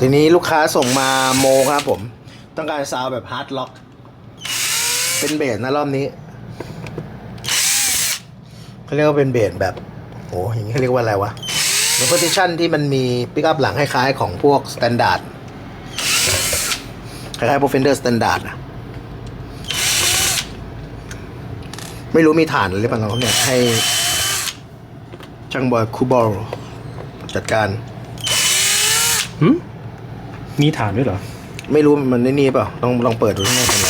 ทีนี้ลูกค้าส่งมาโมครับผม ต้องการซาวแบบฮาร์ดล็อก เป็นเบสนะรอบนี้เขาเรียกว่าเป็นเบสแบบโอ้อย่างนี้เขาเรียกว่าอะไรวะเป็นโพซิชันที่มันมีปิกอัพหลังคล้ายๆของพวกสแตนดาร์ดคล้ายๆพวกเฟนเดอร์สแตนดาร์ดนะไม่รู้มีฐานหรือเปล่าครับเนี่ยให้ช่างบอยคูบอลจัดการหื มมีฐานด้วยเหรอ ไม่รู้มันในนี่เปล่าลองลองเปิดดูข้างในเป็นไร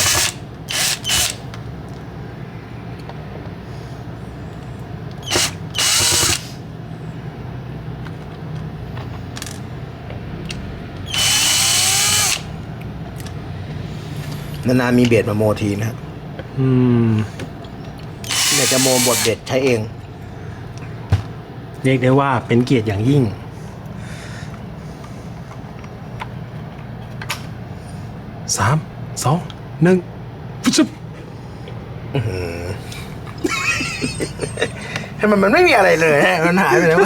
นานๆมีเบียดมาโมทีนะครับอืมอยากจะโมบทเด็ดใช้เอง เรียกได้ว่าเป็นเกียรติอย่างยิ่ง สามสองหนึ่งฟุชุบให้มันมันไม่มีอะไรเลยฮะมันหายไปแล้ว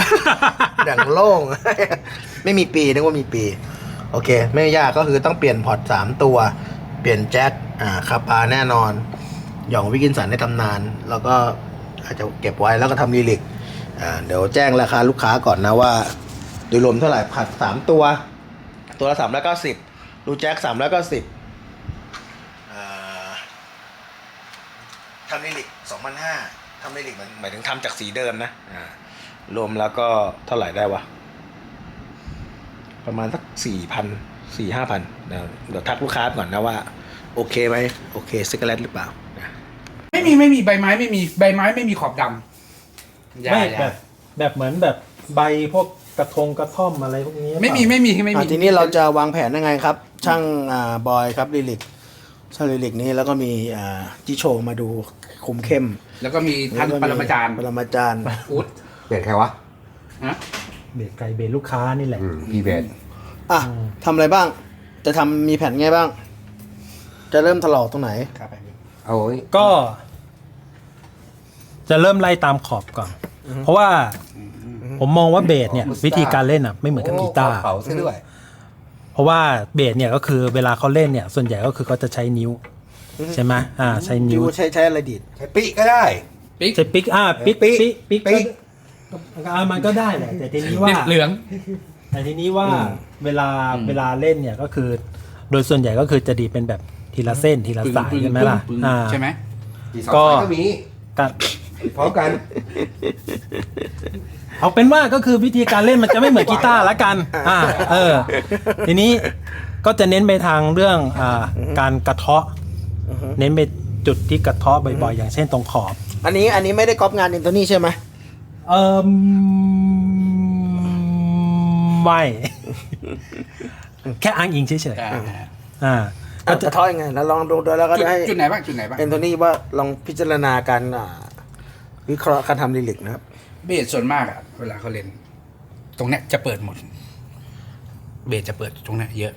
ดังโล่ง ไม่มีปีนึกว่ามีปี โอเค ไม่ยากก็คือต้องเปลี่ยนพอร์ตสามตัว เปลี่ยนแจ็คอ่าคาปาแน่นอน หย่องวิกินสันในตำนาน แล้วก็อาจจะเก็บไว้แล้วก็ทำรีลิกอ่าเดี๋ยวแจ้งราคาลูกค้าก่อนนะว่า โดยรวมเท่าไหร่ผัดสามตัว ตัวละสามร้อยเก้าสิบ ดูแจ็คสามร้อยเก้าสิบทำรีลิกสองพันห้าทำรีลิกมันหมายถึงทำจากสีเดิมนะอ่ารวมแล้วก็เท่าไหร่ได้วะ ประมาณสักสี่พันสี่ห้าพันเดี๋ยวทักลูกค้าก่อนนะว่า โอเคไหมโอเคซิกเลตหรือเปล่านะไม่มีไม่มีใบไม้ไม่มีใบไม้ไม่มีขอบดำอย่าไม่อย่าแบบแบบเหมือนแบบใบพวก กระทงกระท่อมอะไรพวกนี้ไม่มีไม่มีไม่มีอะทีนี้เราจะวางแผนยังไงครับ ช่างอ่าบอยครับลิลิกช่างลิลิกนี้แล้วก็มีอ่าจิโชมาดูคุมเข้มแล้วก็มีท่านปรมาจารย์ปรมาจารย์อุดเปลี่ยนใครวะนะเบรกไก่เบรกลูกค้านี่แหละอืมพี่เบสอะทำอะไรบ้าง จะทำมีแผนไงบ้าง จะเริ่มถลอกตรงไหนครับไปเอาไว้ก็ จะเริ่มไล่ตามขอบก่อน เพราะว่า ผมมองว่าเบสเนี่ยวิธีการเล่นอะไม่เหมือนกับกีตาร์เผาซะด้วย เพราะว่าเบสเนี่ยก็คือเวลาเขาเล่นเนี่ยส่วนใหญ่ก็คือเขาจะใช้นิ้ว ใช่ไหมอ่าใช้นิ้วใช้ใช้อะไรดีดใช้ปิก็ได้ ปิ๊กใช้ปิกอ่าปิกปิ๊กปิกปิกปิ๊กก็อ่ามันก็ได้แหละแต่ทีนี้ว่าเหลือง แต่ทีนี้ว่าเวลาเวลาเล่นเนี่ยก็คือ โดยส่วนใหญ่ก็คือจะดีดเป็นแบบทีละเส้นทีละสายใช่ไหมล่ะปึ้งอ่า ใช่ไหมมีสองก็ สายก็มีก็พร้อมกัน เอาเป็นว่าก็คือวิธีการเล่นมันจะไม่เหมือนกีตาร์ละกันอ่าเออ ทีนี้ก็จะเน้นไปทางเรื่องอ่าการกระเทาะ เน้นไปจุดที่กระเทาะบ่อยๆ อย่างเช่นตรงขอบ อันนี้อันนี้ไม่ได้ก๊อปงานอินโทนี่ใช่ไหมเออไม่แค่อ้างอิงเฉยอ่าๆอ่า อะจะท้อยังไงแล้วลองดูดูแล้วก็จุดได้จุดไหนบ้างจุดไหนบ้าง เอนโทนี่ว่าลองพิจารณาการอ่าวิเคราะห์การทำลิลิกนะครับ เบสส่วนมากอะเวลาเขาเล่น ตรงเนี้ยจะเปิดหมด เบสจะเปิดตรงเนี้ยเยอะ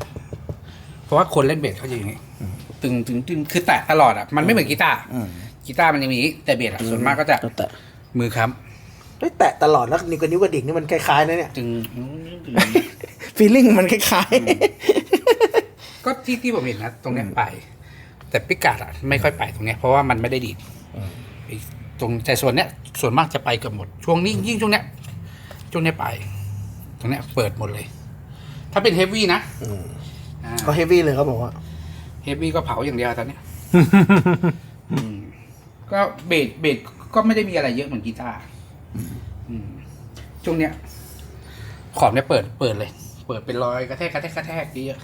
เพราะว่าคนเล่นเบสเขาจะอย่างงี้ตึงตึงตึงคือแตะตลอดอะมันไม่เหมือนกีตาร์กีตาร์มันจะมีอย่างงี้แต่เบสอะส่วนมากก็จะแต่มือค้เฮ้ยแตะตลอดแล้วนิ้วกับนิ้วกระดิกนี่มันคล้ายๆนะเนี่ยำตึง ฟีลลิ่งมันคล้ายก็ที่ที่ผมเห็นนะตรงเนี้ยไป แต่ปิกาดอะไม่ค่อยไปตรงเนี้ยเพราะว่ามันไม่ได้ดีดไอ้ ตรงแต่ส่วนเนี้ยส่วนมากจะไปเกือบหมด ช่วงนี้ยิ่งช่วงเนี้ยช่วงเนี้ยไป ตรงเนี้ยเปิดหมดเลย ถ้าเป็นเฮฟวี่นะอ่าๆก็เฮฟวี่เลยเขาบอกว่า เฮฟวี่ก็เผาอย่างเดียวตอนเนี้ย อืมก็เบสเบสก็ไม่ได้มีอะไรเยอะเหมือนกีตาร์อืมช่วงเนี้ย ขอบเนี้ยเปิดเปิดเลย เปิดเป็นรอยกระแทกกระแทกกระแทกเยอะ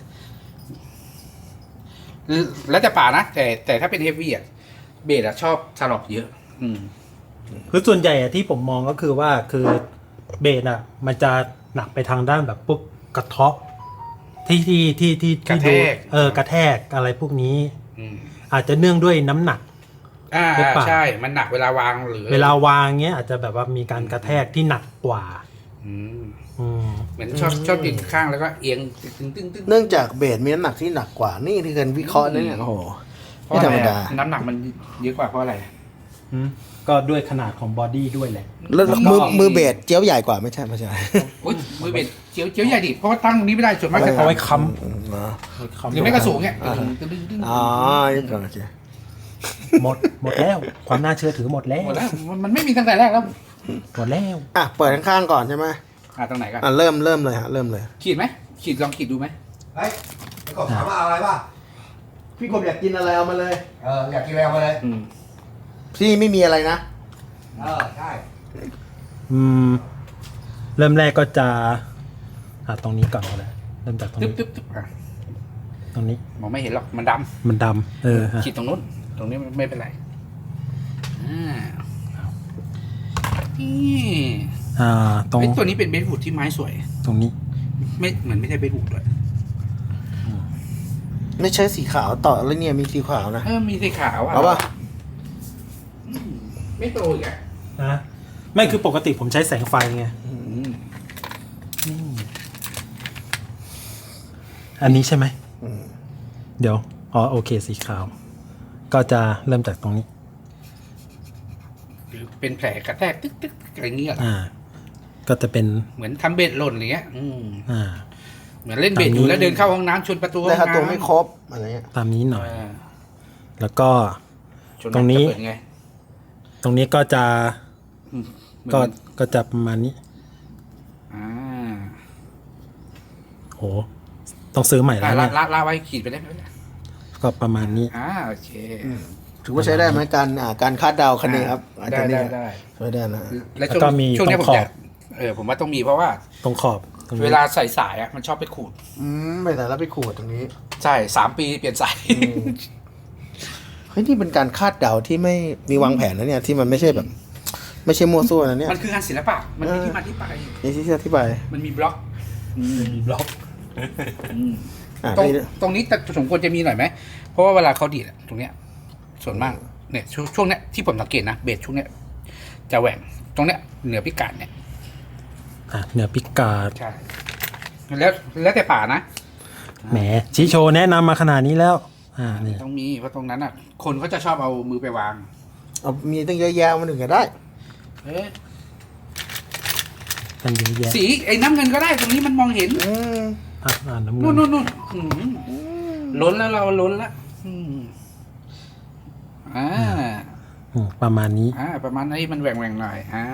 แล้วแต่ป่านะแต่แต่ถ้าเป็นเฮฟวี่อะเบสอะชอบสลอกเยอะ อืม คือส่วนใหญ่อะที่ผมมองก็คือว่าคือเบสอะมันจะหนักไปทางด้านแบบพวกกระเทาะที่ที่ที่ที่กระที่แทดูกเออกระแทกอะไรพวกนี้ อืมอาจจะเนื่องด้วยน้ำหนัก อ่าหรือเปล่า ใช่ มันหนักเวลาวางหรือเวลาวางเงี้ยอาจจะแบบว่ามีการกระแทกที่หนักกว่า อืมอืม เหมือนชอบชอบดิดข้างแล้วก็เอียงตึงตึงตึงเนื่องจากเบสมีน้ำหนักที่หนักกว่านี่คือการวิเคราะห์นะเนี่ยโอ้โหเพราะไม่ธรอะรไรมดา อะน้ำหนักมันเยอะกว่าเพราะอะไรอื มก็ด้วยขนาดของบอดี้ด้วยแหละ แล้วแล้วก็มือมือเบสเจี๊ยวใหญ่กว่าไม่ใช่ไม่ใช่อุ๊ยมือเบ็ดเจียวเจียวใหญ่ดิเพราะว่าตั้งตรงนี้ไม่ได้ส่วนมากจะเอาไว้ค้อืมเหรอำหรือไม่ก็สูงเนี่ยอ่าตึ้งตึ้งตึ้งอ๋อนี่ก่อนโอเคหมดหมดแล้ว ความน่าเชื่อถือหมดแล้วหมดแล้วมันมันไม่มีตั้งแต่แรกแล้วหมดแล้ว อะเปิดข้างๆก่อนใช่ไหมอ่าตรงไหนกันอะเริ่มเริ่มเลยฮะเริ่มเลย ขีดไหมขีดลองขีดดูไหมเฮ้ยกบถามว่าเอาอะไรป่ะพี่กบอยากกินอะไรเอามาเลย เอออยากกินอะไรเอามาเลย พี่ไม่มีอะไรนะ เออใช่อืม เริ่มแรกก็จะอะตรงนี้ก่อนก็ได้เริ่มจากตรงตึ๊บนี้ตึ๊บตึ๊บอะตรงนี้มองไม่เห็นหรอกมันดมันดำเออำฮะขีดตรงนู้น ตรงนี้ไม่เป็นไรอ่านี่อ่า ตรงไอ้ตัวนี้เป็นเบสวูดที่ไม้สวย ตรงนี้ไม่เหมือนไม่ใช่เบสวูดด้วยไม่ใช่สีขาวต่อแล้วเนี่ยมีสีขาวนะ เออมีสีขาวอะเอาป่ะอืม ไม่โตอีกอะนะไม่คือปกติผมใช้แสงไฟไงอืมอืมอันนี้ใช่ไหมอืมเดี๋ยว อ๋อ โอเค สีขาว ก็จะเริ่มจากตรงนี้ หรือเป็นแผลกระแทกตึ๊กตึ๊กอะไรเงี้ยเหรออ่า ก็จะเป็น เหมือนทำเบ็ดหล่นอะไรเงี้ย อืมอ่า เหมือนเล่นเบ็ดอยู่ตามนี้แล้วเดินเข้าห้องน้ำชนประตูห้ได้องค่าตัวน้ำไม่ครบอะไรเงี้ย ตามนี้หน่อย อ่าแล้วก็ ชนตรงนี้ จะเปิดไง ตรงนี้ก็จะอืมเหมือนก็ก็จะประมาณนี้อ่าโหต้องซื้อใหม่แล้อ่าวเนี่ละยละละไว้ขีดไปได้ไหมเนี่ยก็ประมาณนี้ อ่าโอเค ถือว่าใช้ได้ไหมการอ่าการคาดเดาคะแนนครับอาจได้จะนี่ได้ได้ ใช้ได้นะ และแล้วช่วงก็มีช่วงเนี้ยตผรมงขออบยากเออผมว่าต้องมีเพราะว่า ตรงขอบตรงนี้เวลาใส่สายอะมันชอบไปขูด อืมไปแต่ละไปขูดตรงนี้ ใช่สามปีเปลี่ยนสาย เฮ้ยนี่เป็นการคาดเดาที่ไม่มีวางแผนนะเนี่ยที่มันไม่ใช่แบบ ไม่ใช่มั่วซั่วนะเนี่ย มันคืองานศิลปะ มันมีที่มาที่ไป นี่ที่อธิบายมันมีบล็อกมีบล็อกอะตรงนี่ตรงนี้แต่สมควรจะมีหน่อยไหม เพราะว่าเวลาเขาดีดอะตรงเนี้ย ส่วนมากเนี่ยช่วงช่วงเนี้ยที่ผมสังเกตนะเบสช่วงเนี้ยจะแหว่งตรงเนี้ยเหนือพิกัดเนี่ยอะเหนือพิกาดใช่แล้วแล้วแต่ป่านะแหมชิโชแนะนำมาขนาดนี้แล้ว อ่านี่ต้องมีเพราะตรงนั้นอะ คนเขาจะชอบเอามือไปวาง เอามีตั้งเยอะแยะมาหนึ่งก็ได้เอ๊ะกันเยอะแยะสีไอ้น้ำเงินก็ได้ตรงนี้มันมองเห็นอืมอะอ่าน้ำเงินู่นนนู่นนู่นอืมล้นแล้วเราล้นแล้วอืมอ่าอืมประมาณนี้อ่าประมาณนี้มันแหว่งแหว่งๆหน่อยอ่า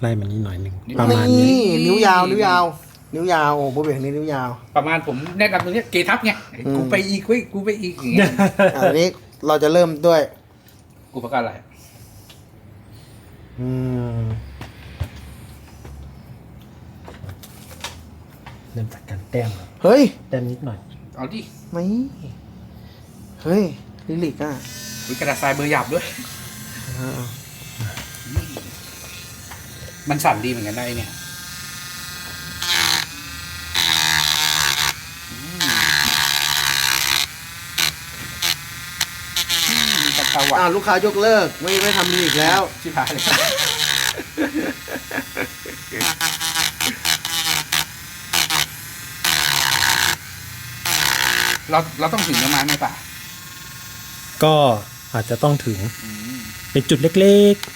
ไล่มานี้หน่อยหนึ่งนี่ประมาณนี้ นี่นิ้วยาวนิ้วยาว นิ้วยาวโอ้โหเบรกนี้นิ้วยาวประมาณผมแนะนำตรงเนี้ยเกทับไงกูไปอีกเว้ยกูไปอีกอย่างเงี้ยอะอันนี้เราจะเริ่มด้วยกูประกาศอะไร อืมเริ่มจากการแต้มก่อนเฮ้ย แต้มนิดหน่อย เอาดิไม่ เฮ้ย ลิลิกอะมีกระดาษทรายเบอร์หยาบด้วย อ่ามันสั่นดีเหมือนกันได้เนี่ยอื มมีตะตะวัอ่าดลูกค้ายกเลิกไม่ไม่ทำลิลิกแล้ว ชิบหายเลยเราเราต้องถึงประมาณไหมป่ะก็อาจจะต้องถึงเป็นจุดเล็กๆ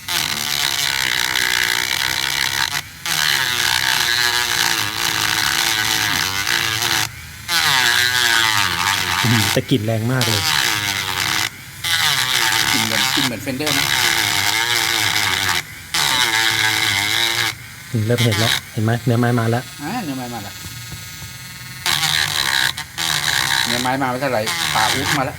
อืมแต่กลิ่นแรงมากเลยกิน เหมือนกินเหมือนเฟนเดอร์นะอืมเริ่มเห็นแล้ว เห็นไหมเนื้อไม้มาแล้วอ่าเนื้อไม้มาแล้วเนื้อไม้มาไม่เท่าไหร่ป่าอุ๊บมาแล้ว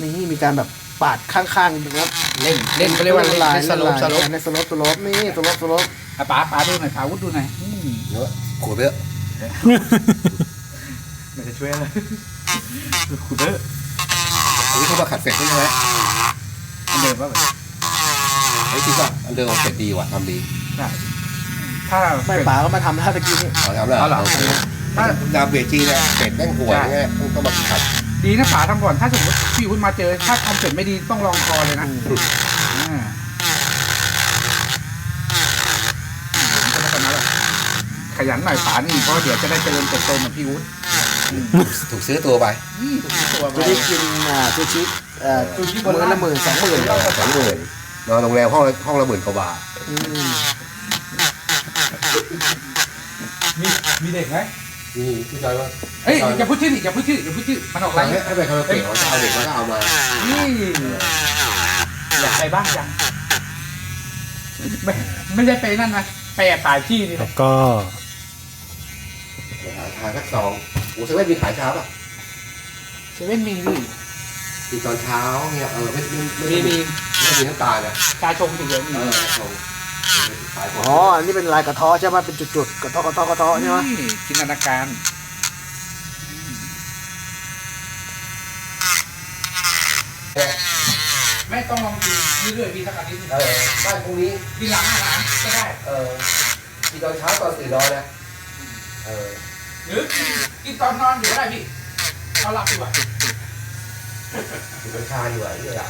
นี่มีการแบบปาดข้างๆดูครับเล่นเล่นเขาเรียกว่าเล่นลายเล่นสโลปสโลปในสโลปสโลปนี่สโลปสโลปอะป๋าป๋าดูหน่อยป๋าวุฒดูหน่อยอืมเยอะขูดเยอะ ไม่จะช่วยอะไรขุดเด้ออันนี้เขามาขัดเสร็จใช่ไหมอันเดิมป่ะแบบไอ้ยคิดว่าอันเดิมเอาเสร็จดีว่ะทำดีใช่ถ้าไม่ป๋าก็มาทำท่าตะกี้นี่ เอาทำแล้วเอาเหรอ โอเคถ้า ดามเบจีเนี่ยเสร็จแม่งห่วยเงี้ยต้องต้องมาขัดดีนะป๋าทำก่อน ถ้าสมมติพี่วุฒมาเจอ ถ้าทำเสร็จไม่ดีต้องลองคอเลยนะอ่าผมก็ไม่ทำนั้นหรอก ขยันหน่อยป๋านี่เพราะเดี๋ยวจะได้เจริญเติบโตเหมือนพี่วุฒิถูกซื้อตัวไปนี่ถูกตัวจะมาได้กินอ่าซูชิเออ่อมือละหมื่นสองหมื่นสองหมื่นนอนโรงแรมห้องละห้องละหมื่นกว่าบาทมีมีเด็กไหมนี่พี่จอยว่าเอ้ยอย่าพูดชื่อดิอย่าพูดชื่ออย่าพูดชื่อมันออกไลให้น์ให้ไปคาราโอเกะว่าจะเอาเด็กแล้วก็เอามานี่อยากไปบ้างจังไม่ไม่ใช่ไปนั่นนะไปแอบถ่ายที่นี่แล้วก็หา ทานสักซองโอ้เซเว่นมีขายเช้าป่ะเซเว่นมีดิมีตอนเช้าเนี่ยเออไม่ไม่มีไม่มีไม่มีน้ำตาลนะกาชงถึงเยอะมีเออชงขายของอ๋ออันนี้เป็นลายกระเท้อใช่ไหมเป็นจุดๆ กระเท้อกระเท้อกระเท้อใช่ไหมนี่จินตนาการ ไม่ต้องลองดูเรื่อยๆมีสักอาทิตย์หนึ่งเออบ้านพรุ่งนี้ มีหลังอาหารก็ได้ เออมีตอนเช้าตอนตื่นนอนนะเออ หรือกินตอนนอนอยู่ก็ได้พี่เอาหลับดีกว่ากินกัญชาดีกว่าเนี่ยอะ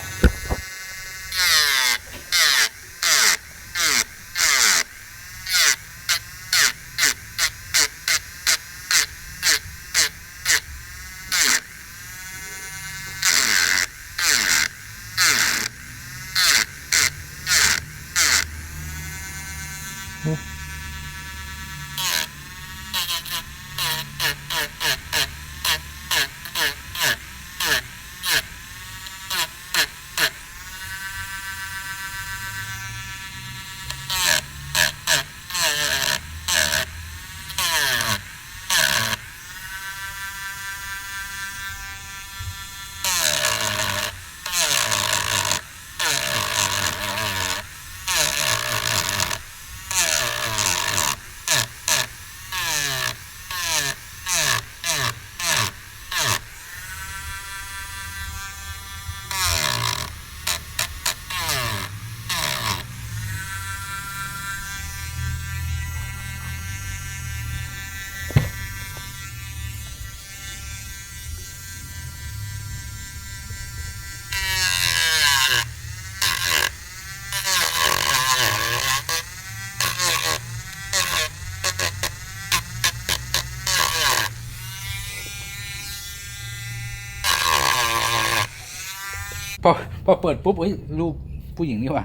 พอเปิดปุ๊บเฮ้ยรูปผู้หญิงนี่ว่ะ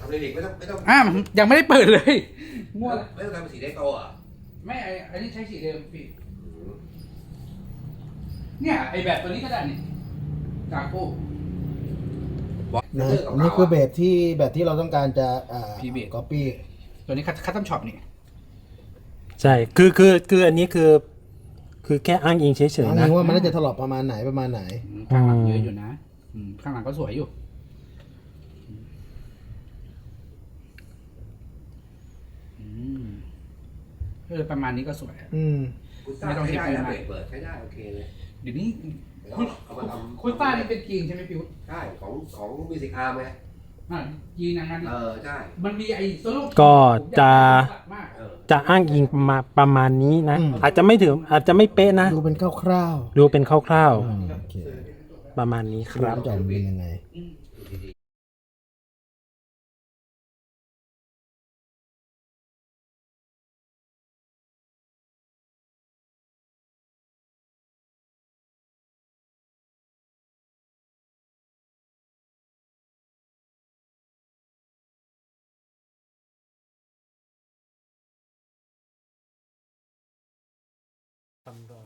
ทำเด็กไม่ต้องไม่ต้องอ้าวยังไม่ได้เปิดเลยมั่วเลยไม่ต้องทำเป็นสีแดงโตอะไม่ไอ้ไอ้นี่ใช้สีเดิมพี่เนี่ยไอ้แบบตัวนี้ก็ได้นี่กาโก้นะนี่คือแบบที่แบบที่เราต้องการจะอ่า PBS ก๊อปปี้ตัวนี้คัตตัมช็อปนี่ ใช่ คือคือคืออันนี้คือ คือแค่อ้างอิงเฉยอันๆนะนี้ว่ามันน่าจะถลอกประมาณไหนประมาณไหนอืมข้างหลังอืมเยอะอยู่นะอืม ข้างหลังก็สวยอยู่ อืมเออประมาณนี้ก็สวยอะ อืม ไม่ต้องใช้ได้เก็บนะไว้เบรกเปิดใช้ได้โอเคเลยเดี๋ยวนี้ไม่ต้อคุงณเอามาทำคุณต้านี่เป็นจีนใช่ไหมพี่วุฒิใช่ของของมิวสิกอาร์มไงอ่าจีนอย่างนั้นเออใช่มันมีไอ้โซโล่ก็จะ มากเออจะอ้างอิงประมาณประมาณนี้นะ อืม อาจจะไม่ถึงอาจจะไม่เป๊ะนะ ดูเป็นคร่าวดูเป็นคร่าวๆอืมโอเคๆ ประมาณนี้คดูรับมันจะออกมาเป็นยังไง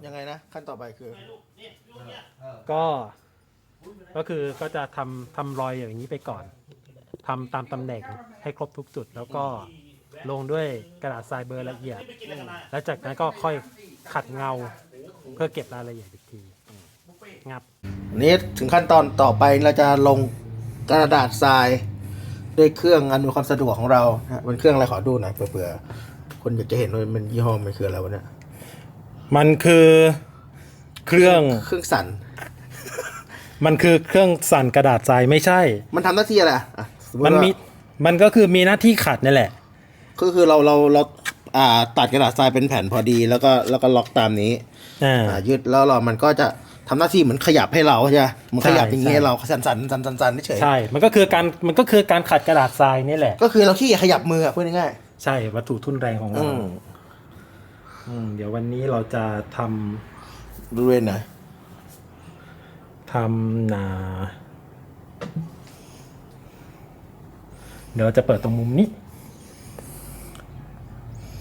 ยังไงนะ ขั้นต่อไปคือ ก็ ก็คือก็จะทำทำรอยอย่างนี้ไปก่อนทำตามตำแหน่งให้ครบทุกจุด แล้วก็ลงด้วยกระดาษทรายเบอร์ละเอียด แล้วจากนั้นก็ค่อยขัดเงาเพื่อเก็บรายละเอียดอีกทีงับนี้ถึงขั้นตอนต่อไปเราจะลงกระดาษทรายด้วยเครื่องอำนวยความสะดวกของเรานะฮะเป็นเครื่องอะไรขอดูหน่อยเผื่อๆคนอยากจะเห็นว่ามันยี่ห้อมันคืออะไรวะเนี่ยมันคือเครื่องเครื่องสั่น มันคือเครื่องสั่นกระดาษทรายไม่ใช่ มันทำหน้าที่อะไรอะอะสติมันมีว่ามันก็คือมีหน้าที่ขัดนี่แหละ ก็คือเราเราเราอ่าตัดกระดาษทรายเป็นแผ่นพอดี แล้วก็แล้วก็ล็อกตามนี้อ่า อ่ายืดแล้วเรามันก็จะทำหน้าที่เหมือนขยับให้เราใช่ไหมมันขยับใช่อย่างนี้ใช่ ให้เราสั่นสั่นสั่นสั่นสั่นเฉยใช่ มันก็คือการมันก็คือการขัดกระดาษทรายนี่แหละ ก็คือเราขี้เกียจขยับมืออะพูดง่ายใช่วัตถุทุนแรงของๆเราอืมอืมเดี๋ยววันนี้เราจะทบริเวณไหนำ ทำหนาเดี๋ยวเราจะเปิดตรงมุมนี้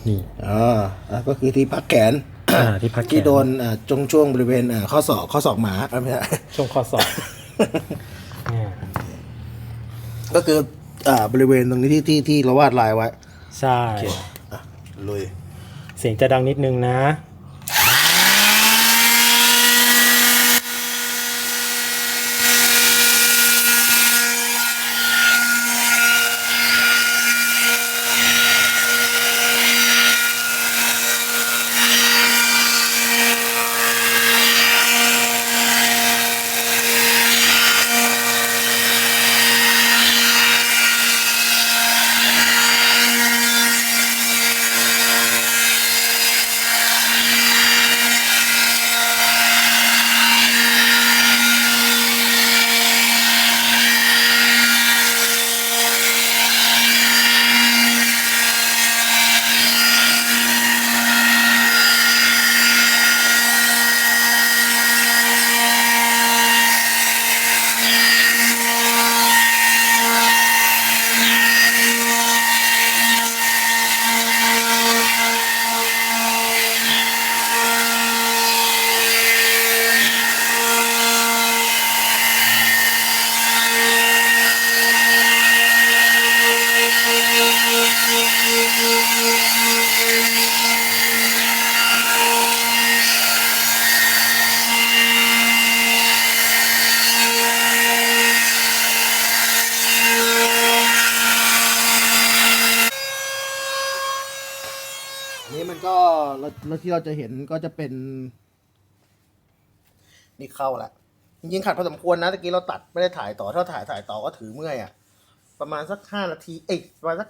นี่อ๋ออะก็คือที่พักแขนอ่าที่พักแขนที่โดนอ่าจงช่วงบริเวณอ่าข้อศอกข้อศอกหมาอะไม่ใช่ช่วงข้อศอกเนี่ยก็คืออ่าบริเวณตรงนี้ที่ที่ที่เราวาดลายไว้ ใช่อะลุยเสียงจะดังนิดนึงนะ อันนี้มันก็ แล้วแล้วที่เราจะเห็นก็จะเป็น นี่เข้าละจริงๆขัดพอสมควรนะตะกี้เราตัดไม่ได้ถ่ายต่อถ้าถ่ายถ่ายต่อก็ถือเมื่อยอะประมาณสักห้านาทีเอ้ยประมาณสัก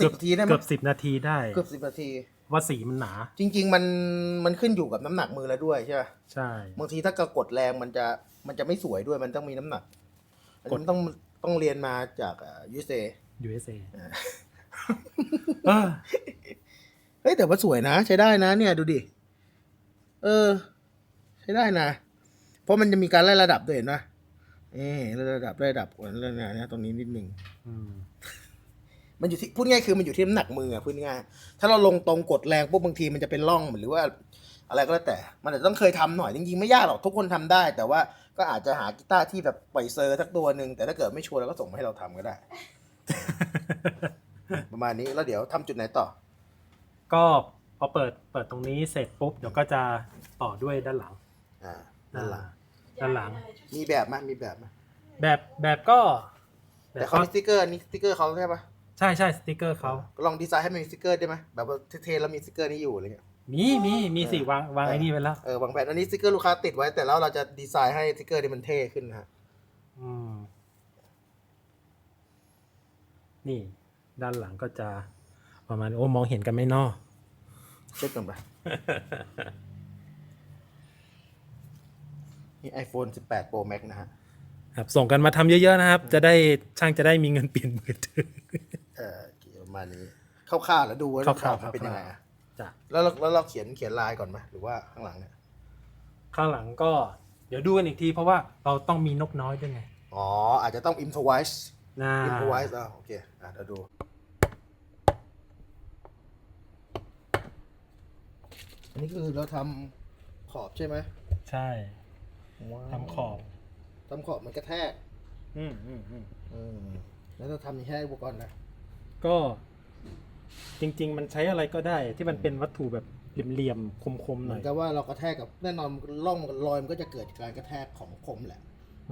สิบนาทีได้ไหมเกือบสิบนาทีได้เกือบสิบนาทีว่าสีมันหนา จริง ๆ มันมันขึ้นอยู่กับน้ำหนักมือแล้วด้วยใช่ไหมใช่บางทีถ้ากดแรงมันจะมันจะไม่สวยด้วยมันต้องมีน้ำหนักอันนี้มันต้องต้องเรียนมาจากยูเซ USA อ่าเออ เฮ้ยแต่ว่าสวยนะใช้ได้นะเนี่ยดูดิ เออ ใช้ได้นะ เพราะมันจะมีการไล่ระดับด้วยเห็นปะเอ๊ไล่ระดับไล่ระดับกว่าเรื่องนี้นะตรงนี้นิดนึงอืมมันอยู่ที่พูดง่ายคือมันอยู่ที่น้ำหนักมืออะพูดง่ายถ้าเราลงตรงกดแรงปุ๊บบางทีมันจะเป็นร่องหรือว่า อะไรก็แล้วแต่ มันอาจจะต้องเคยทำหน่อยจริงๆไม่ยากหรอกทุกคนทำได้ แต่ว่าก็อาจจะหากีตาร์ที่แบบปล่อยเซอร์สักตัวหนึ่งแต่ถ้าเกิดไม่ชัวร์เราก็ส่งมาให้เราทำก็ได้ ประมาณนี้แล้วเดี๋ยวทำจุดไหนต่อ ก็พอเปิดเปิดตรงนี้เสร็จปุ๊บเดี๋ยวก็จะต่อด้วยด้านหลังอ่านั่นแหละด้านหลัง มีแบบไหมมีแบบไหมแบบแบบก็แต่เขามีสติ๊กเกอร์นี่สติ๊กเกอร์เขาใช่ปะใช่ใช่สติกเกอร์เขาก็ลองดีไซน์ให้มันมีสติ๊กเกอร์ได้ไหมแบบว่าเท่ๆแล้วมีสติ๊กเกอร์นี้อยู่อะไรเงี้ยมีมีมีสิวางวางไอ้นี่ไปแล้วเออบางแผ่นอันนี้สติ๊กเกอร์ลูกค้าติดไว้แต่แล้วเราจะดีไซน์ให้สติ๊กเกอร์นี้มันเท่ขึ้นนะฮะอืมนี่ ด้านหลังก็จะประมาณโอ้มองเห็นกันไหมเนอ เช็คก่อนไปนี่ iPhone 18 Pro Max นะฮะครับส่งกันมาทำเยอะๆนะครับ จะได้ช่างจะได้มีเงินเปลี่ยนมือถือเออประมาณนี้คร่าวๆแล้วดูว่าคร่าวๆมันเป็นยังไงอะจ้ะแล้วเราแล้วเราเขียนเขียนลายก่อนไหมหรือว่าข้างหลังเนี่ยข้างหลังก็เดี๋ยวดูกันอีกที เพราะว่าเราต้องมีนกน้อยด้วยไงอ๋ออาจจะต้อง improvise น่า improvise อะโอเคอะเดี๋ยวดู อันนี้คือเราทำขอบใช่ไหมใช่ว้าวทำขอบ ทำขอบมันกระแทกอืมอืมอืมอืมแล้วเราทำนี่แค่อุปกรณ์นะก็จริง ๆ มันใช้อะไรก็ได้ที่มันเป็นวัตถุแบบเหลี่ยมๆคมๆเหหมืน่ออยนกับว่าเรากระแทกกับแน่นอนร่องรอยมันก็จะเกิดจากการกระแทกของคมแหละ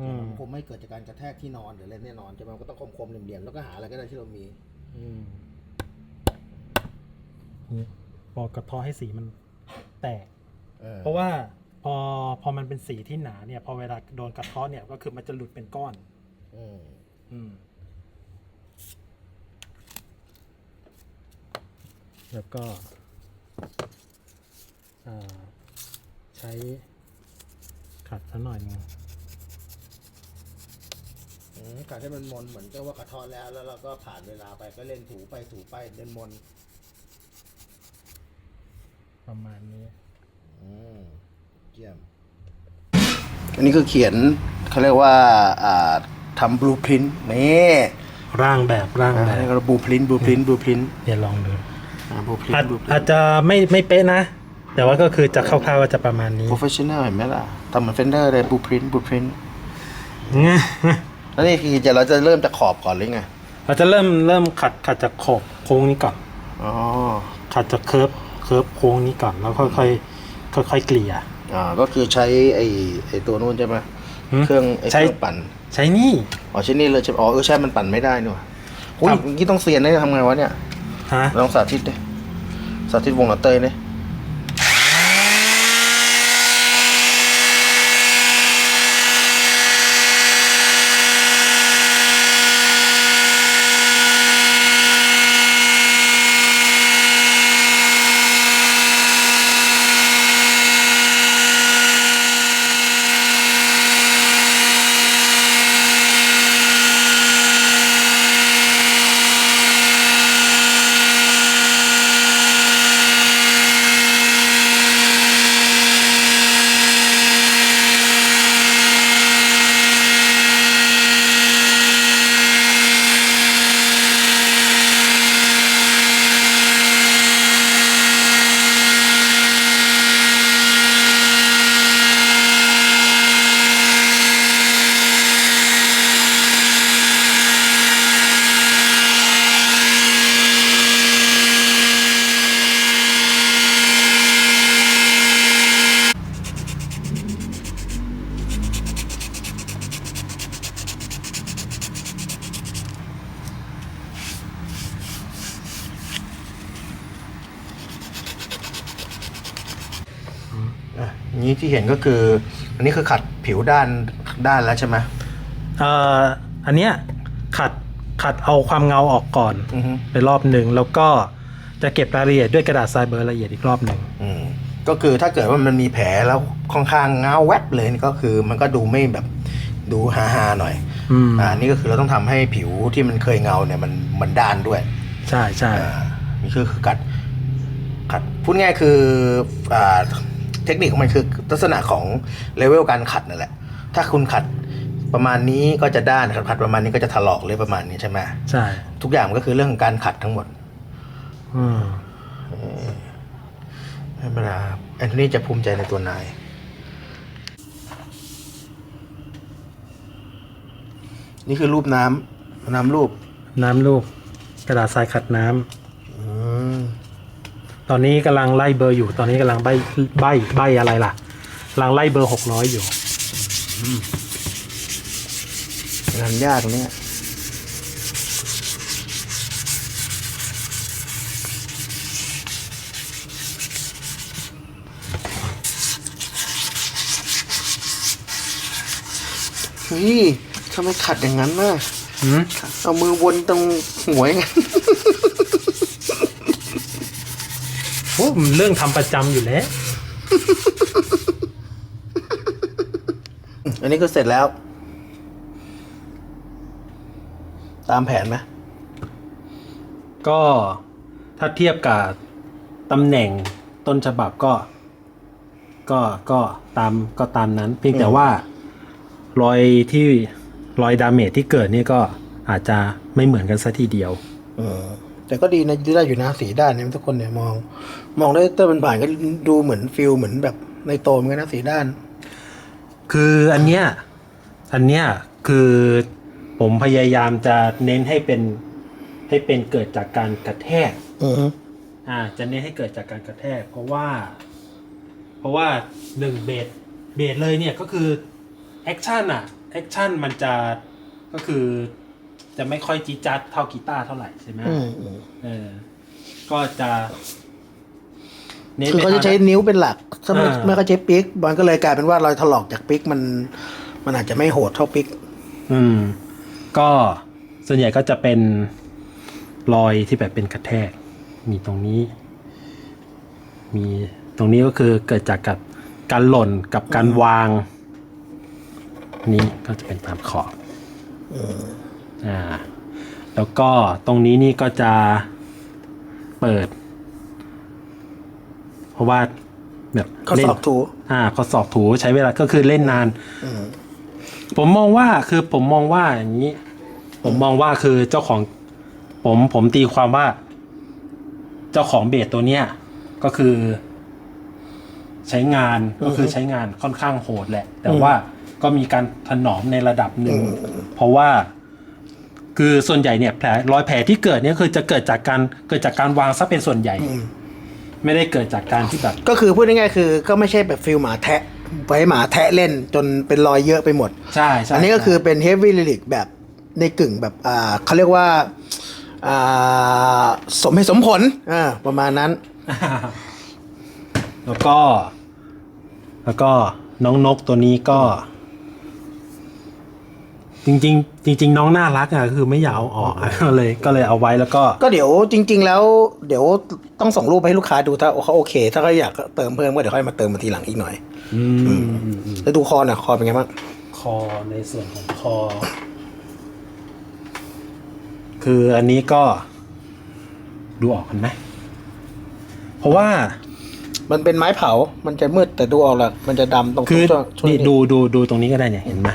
อืมคมไม่เกิดจากการกระแทกที่นอนหรืออะไรแน่นอนใช่ไหมมันก็ต้องคมๆเหลี่ยมๆแล้วก็หาอะไรก็ได้ที่เรามีอืมนี่พอกระเทาะให้สีมัน แตกเออเพราะว่าพอพอมันเป็นสีที่หนาเนี่ย พอเวลาโดนกระเทาะเนี่ยก็คือมันจะหลุดเป็นก้อน อืมอืม แล้วก็อ่าใช้ขัดซะหน่อยนึงอืมการให้มันมนเหมือนกับว่ากระเทาะแล้วแล้วเราก็ผ่านเวลาไปก็เล่นถูไปถูไปเดินมน ประมาณนี้ อืมเยี่ยม อันนี้คือเขียนเขาเรียกว่า อ่าทำบลูพรินต์นี่ร่างแบบร่างแบบบลูพรินต์บลูพรินต์บลูพรินต์เดี๋ยวลองดูบลูพรินอาจต์บลูพรินอาจต์จะไม่ไม่เป๊ะนะ แต่ว่าก็คือจะคร่าวๆก็จะประมาณนี้ โปรเฟชชั่นแนลเห็นไหมล่ะทำเหมือนเฟนเดอร์เลยบลูพรินต์บลูพรินต์แล้วนี่คือจะเราจะเริ่มจากขอบก่อนหรือไงเราจะเริ่มเริ่มขัดขัดจากขอบโค้งนี้ก่อน อ๋อขัดจากเคิร์ฟ เคิร์ฟโค้งนี้ก่อนแล้วค่อยค่อยค่อยค่อยๆเกลี่ยอ่าก็คือใช้ไอ้ไอ้ตัวนู้นใช่ไหมหืมเครื่องไอ้เคใช้รื่องปั่น ใช้นี่อ๋อใช่นี่เลยใช่อ๋อเออใช่มันปั่นไม่ได้นี่หว่าอุ้ยครับเมื่อกี้ต้องเซียนได้ทำไงวะเนี่ยฮะลองสาธิตดิสาธิตวงหนอเตยดิอะ ที่เห็นก็คือ อันนี้คือขัดผิวด้านด้านแล้วใช่ไหมเอ่ออันเนี้ยขัดขัดเอาความเงาออกก่อนอือฮึไปรอบหนึ่งแล้วก็จะเก็บรายละเอียดด้วยกระดาษทรายเบอร์ละเอียดอีกรอบหนึ่งอืมก็คือถ้าเกิดว่ามันมีแผลแล้วค่อนข้างเงาแวบเลยนี่ก็คือมันก็ดูไม่แบบดูฮาฮาๆหน่อยอืมอ่านี่ก็คือเราต้องทำให้ผิวที่มันเคยเงาเนี่ยมันมันด้านด้วย ใช่ใช่ อ่านี่คือคือกัดขัดพูดง่ายคืออ่า เทคนิคของมันคือลักษณะของเลเวลการขัดนั่นแหละ ถ้าคุณขัดประมาณนี้ก็จะด้านขัดขัดประมาณนี้ก็จะถลอกเลยประมาณนี้ใช่ไหมใช่ ทุกอย่างมันก็คือเรื่องของการขัดทั้งหมด อืมไม่เป็นไรครับแอนโทนีจะภูมิใจในตัวนายนี่คือรูปน้ำน้ำรูป น้ำลูก กระดาษทรายขัดน้ำ อืม ตอนนี้กำลังไล่เบอร์อยู่ ตอนนี้กำลังใบใบใบอะไรล่ะกำลังไล่เบอร์หกร้อยอยู่งานยากเนี่ยเฮ้ยทำไมขัดอย่างนั้นน่ะอืมเอามือวนตรงหัวอย่างนั้น โอ้มันเรื่องทำประจำอยู่แล้ว อันนี้ก็เสร็จแล้ว ตามแผนไหมก็ถ้าเทียบกับตำแหน่งต้นฉบับก็ ก็ก็ตามก็ตามนั้น เพียงแต่ว่ารอยที่รอยดาเมจที่เกิดนี่ก็อาจจะไม่เหมือนกันซะทีเดียว เออ แต่ก็ดีนะได้อยู่นะสีด้านเนี่ยทุกคนเนี่ยมอง มองได้แต่มันผ่านก็ดูเหมือนฟิลเหมือนแบบในโตเหมอนกันนะสีด้าน คืออันเนี้ยอันเนี้ยคือผมพยายามจะเน้นให้เป็นให้เป็นเกิดจากการกระแทกอือฮึอ่า จะเน้นให้เกิดจากการกระแทก เพราะว่า เพราะว่าหนึ่งเบสเบสเลยเนี่ยก็คือแอคชั่นอะแอคชั่นมันจะก็คือจะไม่ค่อยจีดจัดเท่ากีตาร์เท่าไหร่ใช่ไหมอืมอืม เออ ก็จะน้น คือไปเขาจะทงใช้นิ้วเป็นหลักถ้าไม่อ่าไม่ก็ใช้ปิกมันก็เลยกลายเป็นว่ารอยถลอกจากปิกมัน มันอาจจะไม่โหดเท่าปิกอืม ก็ส่วนใหญ่ก็จะเป็นรอยที่แบบเป็นกระแทก มีตรงนี้ มีตรงนี้ก็คือเกิดจากกับการหล่นกับการวาง นี้ก็จะเป็นตามขอบอ่า แล้วก็ตรงนี้นี่ก็จะเปิดเพ ราะว่าแบบเขาเล่สนอบถูอ่าข้อสอบถูใช้เวลาก็คือเล่นนานผมมองว่าคือผมมองว่าอย่างนี้ ผมมองว่าคือเจ้าของ ผมผมตีความว่า เจ้าของเบสตัวเนี้ยก็คือ ใช้งานก็คือใช้งานค่อนข้างโหดแหละ แต่ว่าก็มีการถนอมในระดับหนึ่ง เพราะว่า คือส่วนใหญ่เนี่ยแผลรอยแผลที่เกิดเนี่ยคือจะเกิดจากการเกิดจากการวางซะเป็นส่วนใหญ่ ไม่ได้เกิดจากการที่แบบ ก็คือพูดง่ายๆคือก็ไม่ใช่แบบฟิลหมาแทะไว้หมาแทะเล่นจนเป็นรอยเยอะไปหมด ใช่ใช่อันนี้ก็คือเป็นเฮฟวี่ลิลิกแบบในกึ่งแบบอ่าเขาเรียกว่าอ่าสมเหตุสมผลอ่าประมาณนั้น แล้วก็ แล้วก็น้องนกตัวนี้ก็ จริง ๆ จริง ๆ น้องน่ารักอะคือไม่อยากเอาออกอะก็เลยก็เลยเอาไว้แล้วก็ ก็เดี๋ยวจริง ๆ แล้ว เดี๋ยวต้องส่งรูปไปให้ลูกค้าดูถ้าเขาโอเค ถ้าเขาอยากเติมเพิ่มก็เดี๋ยวค่อยมาเติมมาทีหลังอีกหน่อย อืมแล้วดูคอหน่อยคอเป็นไงบ้างคอในส่วนของคอ คืออันนี้ก็ ดูออกกันไหมเพราะว่า มันเป็นไม้เผา มันจะมืดแต่ดูเอาละมันจะดำตรงคือช่วงช่วงนี่นี้ดูดูดูตรงนี้ก็ได้เนี่ยเห็นไหม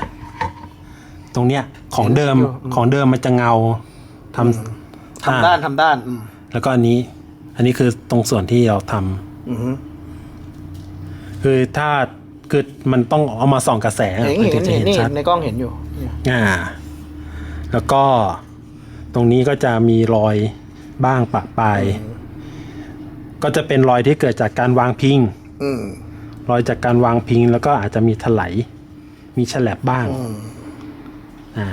ตรงเนี้ยของเดิมเห็นอยู่ของเดิมมันจะเงาทำทำด้านทำด้านอืมแล้วก็อันนี้ อันนี้คือตรงส่วนที่เราทำอือฮึ คือถ้าคือมันต้องเอามาส่องกระแสเห็นมันเห็ถึนงจะเห็นเห็นนี่ชัดในกล้องเห็นอยู่เนี่ยอ่า แล้วก็ตรงนี้ก็จะมีรอยบ้างปะปลายก็จะเป็นรอยที่เกิดจากการวางพิง อืมรอยจากการวางพิงแล้วก็อาจจะมีถลายมีฉลับบ้าง อืม อ่า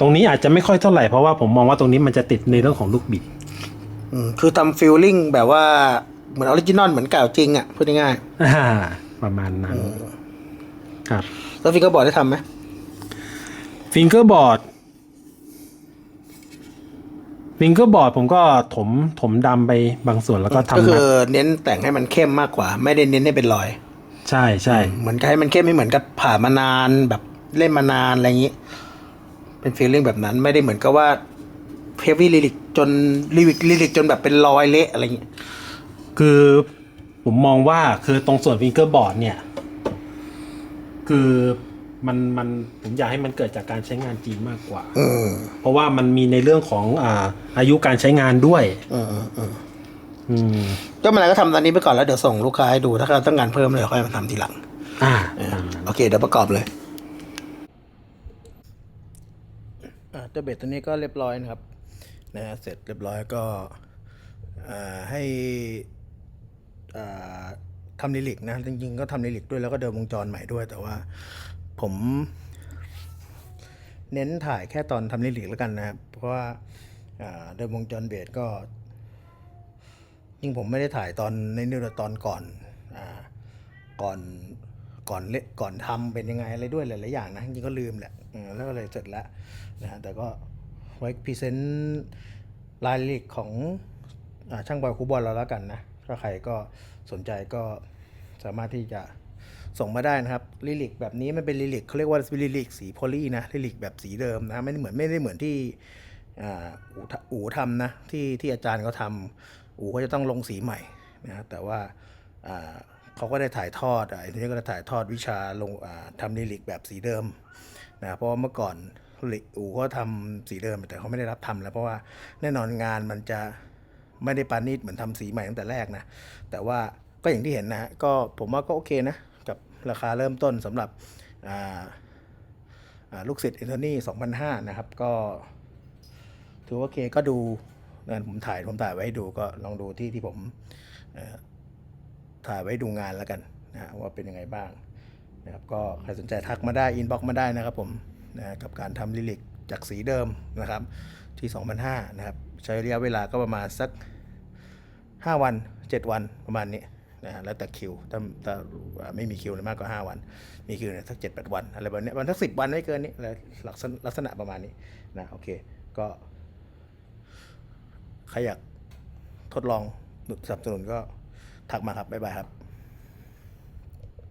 ตรงนี้อาจจะไม่ค่อยเท่าไหร่เพราะว่าผมมองว่าตรงนี้มันจะติดในเรื่องของลูกบิดอืมคือทำฟิลลิ่งแบบว่าเหมือนออริจินอลเหมือนเก่าจริงอะพูดง่ายอ่าประมาณนั้นครับๆแล้วฟิกเกอร์บอร์ดได้ทำไหมฟิงเกอร์บอร์ดฟิงเกอร์บอร์ดผมก็ถมถมดำไปบางส่วนแล้วก็ก็ทำคืนัอดเน้นแต่งให้มันเข้มมากกว่า ไม่ได้เน้นให้เป็นรอย ใช่ใช่เหมือนกับให้มันเข้มไม่เหมือนกับผ่านมานานแบบ เล่นมานานอะไรอย่างนี้ เป็นฟีลลิ่งแบบนั้นไม่ได้เหมือนกับว่าเฮฟวี่ลิลิกจนลิลิกลิลิกจนแบบเป็นรอยเละอะไรอย่างนี้คือผมมองว่าคือตรงส่วนฟิงเกอร์บอร์ดเนี่ย คือมันมันผมอยากให้มันเกิดจากการใช้งานจริงมากกว่าอืมเพราะว่ามันมีในเรื่องของอ่าอายุการใช้งานด้วยอืมอืมอืมอืมก็ไม่เป็นไรก็ทำตอนนี้ไปก่อนแล้วเดี๋ยวส่งลูกค้าให้ดูถ้าเขาต้องการเพิ่มเลยค่อยมาทำทีหลัง อ่า โอเคเดี๋ยวประกอบเลย ตัวเบ็ดตัวนี้ก็เรียบร้อยนะครับนะฮะเสร็จเรียบร้อยก็ให้ทำลิลิกนะจริงๆก็ทำลิลิกด้วยแล้วก็เดิมวงจรใหม่ด้วยแต่ว่าผมเน้นถ่ายแค่ตอนทำลิลิกแล้วกันนะครับ เพราะว่าเดิมวงจรเบสก็ยิ่งผมไม่ได้ถ่ายตอนในนื้อตอนก่อนอก่อนก่อนเละก่อนทำเป็นยังไงอะไรด้วยหลายๆอย่างนะจริงๆก็ลืมแหละ แล้วก็เลยเสร็จแล้วนะฮะแต่ก็ไว้พรีเซนต์รายละเอียดของอช่างบอยคูบอลเราแล้วกันนะ ถ้าใครก็สนใจก็สามารถที่จะส่งมาได้นะครับลิลิกแบบนี้มันเป็นลิลิกเขาเรียกว่าลิลิกสีโพลีนะลิลิกแบบสีเดิมนะไม่ได้เหมือนไม่ได้เหมือนที่อ่าอูทอูทำนะที่ที่อาจารย์เขาทำอูเขาจะต้องลงสีใหม่นะแต่ว่าเขาก็ได้ถ่ายทอดอะไอ้ทีนี้ก็ได้ถ่ายทอดวิชาลงอ่าทำลิลิกแบบสีเดิม นะเพราะเมื่อก่อนหลิอูก็ทำสีเดิมแต่เขาไม่ได้รับทำแล้วเพราะว่าแน่นอนงานมันจะไม่ได้ปานีตเหมือนทำสีใหม่ตั้งแต่แรกนะแต่ว่าก็อย่างที่เห็นนะก็ผมว่าก็โอเคนะกับราคาเริ่มต้นสำหรับลูกศิษย์เอนโทนี่2,500นะครับ ก็ ถือว่าโอเคก็ดูนผมถ่ายผมถ่ายไว้ให้ดูก็ลองดูที่ที่ผมถ่ายไว้ดูงานแล้วกันนะว่าเป็นยังไงบ้าง นะครับก็ใครสนใจทักมาได้อินบ็อกมาได้นะครับผมนะกับการทำลิลิกจากสีเดิมนะครับที่ 2005นะครับใช้ระยะเวลาก็ประมาณสัก 5 วัน 7 วันประมาณนี้นะฮะแล้วแต่คิวถ้าถ้าไม่มีคิวเลยมากกว่า 5 วัน มีคิวเนี่ยสัก7-8 วันอะไรแบบนี้วันสัก 10 วันไม่เกินนี้อะไรลักษณะลักษณะประมาณนี้นะโอเคก็ใครอยากทดลองสนับสนุนก็ทักมาครับบ๊ายบายครับ